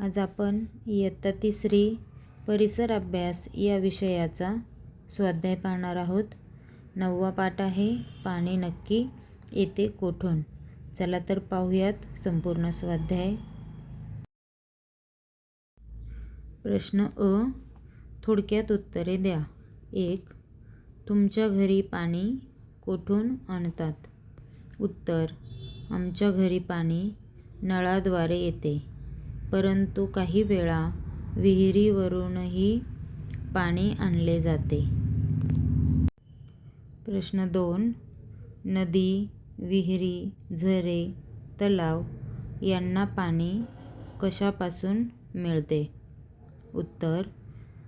आज आपण इयत्ता तिसरी परिसर अभ्यास या विषयाचा स्वाध्याय पाहणार आहोत. नववा पाठ आहे पाणी नक्की येते कोठून? चला तर पाहूयात संपूर्ण स्वाध्याय. प्रश्न अ थोडक्यात उत्तरे द्या. एक तुमच्या घरी पाणी कोठून आणतात? उत्तर आमच्या घरी पाणी नळाद्वारे येते. परंतु काही वेळा विहिरीवरूनही पाणी आणले जाते. प्रश्न दोन. नदी विहिरी झरे तलाव यांना पाणी कशापासून मिळते? उत्तर.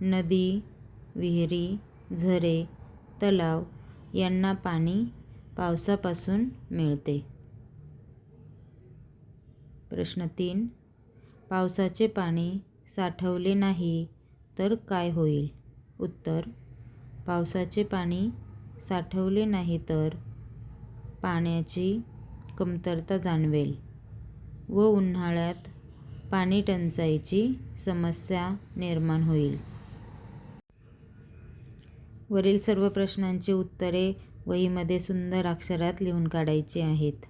नदी विहिरी झरे तलाव यांना पाणी पावसापासून मिळते. प्रश्न तीन. पावसाचे पाणी साठवले नाही तर काय होईल? उत्तर पावसाचे पाणी साठवले नाही तर पाण्याची कमतरता जाणवेल व उन्हाळ्यात पाणी टंचाईची समस्या निर्माण होईल. वरील सर्व प्रश्नांची उत्तरे वहीमध्ये सुंदर अक्षरात लिहून काढायची आहेत.